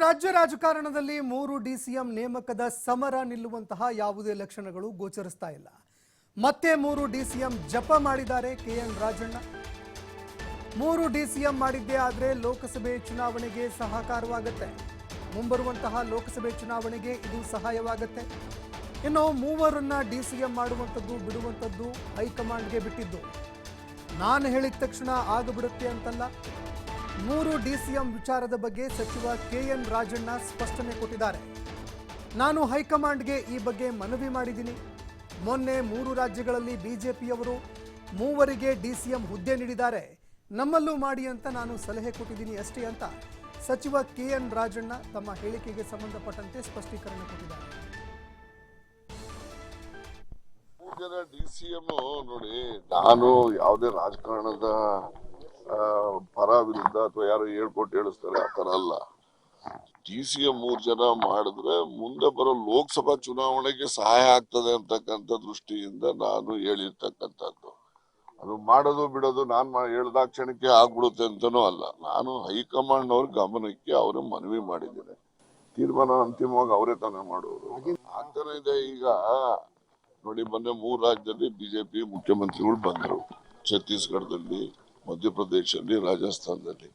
ರಾಜ್ಯ ರಾಜಕಾರಣದಲ್ಲಿ ಮೂರು ಡಿಸಿಎಂ ನೇಮಕದ ಸಮರ ನಿಲ್ಲುವಂತಹ ಯಾವುದೇ ಲಕ್ಷಣಗಳು ಗೋಚರಿಸ್ತಾ ಇಲ್ಲ. ಮತ್ತೆ ಮೂರು ಡಿಸಿಎಂ ಜಪ ಮಾಡಿದ್ದಾರೆ ಕೆಎನ್ ರಾಜಣ್ಣ. ಮೂರು ಡಿಸಿಎಂ ಮಾಡಿದ್ದೇ ಆದರೆ ಲೋಕಸಭೆ ಚುನಾವಣೆಗೆ ಸಹಕಾರವಾಗುತ್ತೆ. ಮುಂಬರುವಂತಹ ಲೋಕಸಭೆ ಚುನಾವಣೆಗೆ ಇದು ಸಹಾಯವಾಗುತ್ತೆ. ಇನ್ನು ಮೂವರನ್ನ ಡಿಸಿಎಂ ಮಾಡುವಂಥದ್ದು ಬಿಡುವಂಥದ್ದು ಹೈಕಮಾಂಡ್ಗೆ ಬಿಟ್ಟಿದ್ದು. ನಾನು ಹೇಳಿದ ತಕ್ಷಣ ಆಗಬಿಡುತ್ತೆ ಅಂತಲ್ಲ. ಮೂರು ಡಿಸಿಎಂ ವಿಚಾರದ ಬಗ್ಗೆ ಸಚಿವ ಕೆಎನ್ ರಾಜಣ್ಣ ಸ್ಪಷ್ಟನೆ ಕೊಟ್ಟಿದ್ದಾರೆ. ನಾನು ಹೈಕಮಾಂಡ್ಗೆ ಈ ಬಗ್ಗೆ ಮನವಿ ಮಾಡಿದ್ದೀನಿ. ಮೊನ್ನೆ ಮೂರು ರಾಜ್ಯಗಳಲ್ಲಿ ಬಿಜೆಪಿಯವರು ಮೂವರಿಗೆ ಡಿಸಿಎಂ ಹುದ್ದೆ ನೀಡಿದ್ದಾರೆ. ನಮ್ಮಲ್ಲೂ ಮಾಡಿ ಅಂತ ನಾನು ಸಲಹೆ ಕೊಟ್ಟಿದ್ದೀನಿ ಅಷ್ಟೇ ಅಂತ ಸಚಿವ ಕೆಎನ್ ರಾಜಣ್ಣ ತಮ್ಮ ಹೇಳಿಕೆಗೆ ಸಂಬಂಧಪಟ್ಟಂತೆ ಸ್ಪಷ್ಟೀಕರಣ ಕೊಟ್ಟಿದ್ದಾರೆ. ನೋಡಿ, ನಾನು ಯಾವುದೇ ರಾಜಕಾರಣದ ಪರ ವಿರುದ್ಧ ಅಥವಾ ಯಾರು ಹೇಳ್ಕೊಟ್ಟು ಹೇಳಿಸ್ತಾರೆ, ಆ ತರ ಅಲ್ಲ. ಟಿ ಸಿ ಎಂ ಮೂರ್ ಜನ ಮಾಡಿದ್ರೆ ಮುಂದೆ ಬರೋ ಲೋಕಸಭಾ ಚುನಾವಣೆಗೆ ಸಹಾಯ ಆಗ್ತದೆ ಅಂತಕ್ಕಂಥ ದೃಷ್ಟಿಯಿಂದ ನಾನು ಹೇಳಿರ್ತಕ್ಕಂಥದ್ದು. ಅದು ಮಾಡೋದು ಬಿಡೋದು ನಾನ್ ಮಾ- ಹೇಳ್ದಾಕ್ಷಣಕ್ಕೆ ಆಗ್ಬಿಡುತ್ತೆ ಅಂತನೂ ಅಲ್ಲ. ನಾನು ಹೈಕಮಾಂಡ್ ಅವ್ರ ಗಮನಕ್ಕೆ ಅವರು ಮನವಿ ಮಾಡಿದ್ದೇನೆ. ತೀರ್ಮಾನ ಅಂತಿಮವಾಗಿ ಅವರೇ ತಾನೇ ಮಾಡುವರು ಆಗ್ತಾನೆ ಇದೆ ಈಗ. ನೋಡಿ, ಮೊನ್ನೆ ಮೂರು ರಾಜ್ಯದಲ್ಲಿ ಬಿಜೆಪಿ ಮುಖ್ಯಮಂತ್ರಿಗಳು ಬಂದರು. ಛತ್ತೀಸ್ಗಢದಲ್ಲಿ. ಮಧ್ಯಪ್ರದೇಶದಲ್ಲಿ ರಾಜಸ್ಥಾನದಲ್ಲಿ.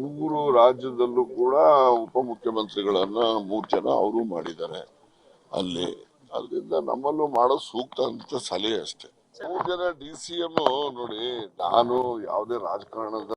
ಮೂರು ರಾಜ್ಯದಲ್ಲೂ ಕೂಡ ಉಪಮುಖ್ಯಮಂತ್ರಿಗಳನ್ನ ಮೂರು ಜನ ಅವರು ಮಾಡಿದ್ದಾರೆ ಅಲ್ಲಿ. ಅಲ್ಲಿಂದ ನಮ್ಮಲ್ಲೂ ಮಾಡೋ ಸೂಕ್ತ ಅಂತ ಸಲಹೆ ಅಷ್ಟೇ. ಮೂರು ಜನ ಡಿ ಸಿ ಎಂ ನೋಡಿ, ನಾನು ಯಾವುದೇ ರಾಜಕಾರಣದ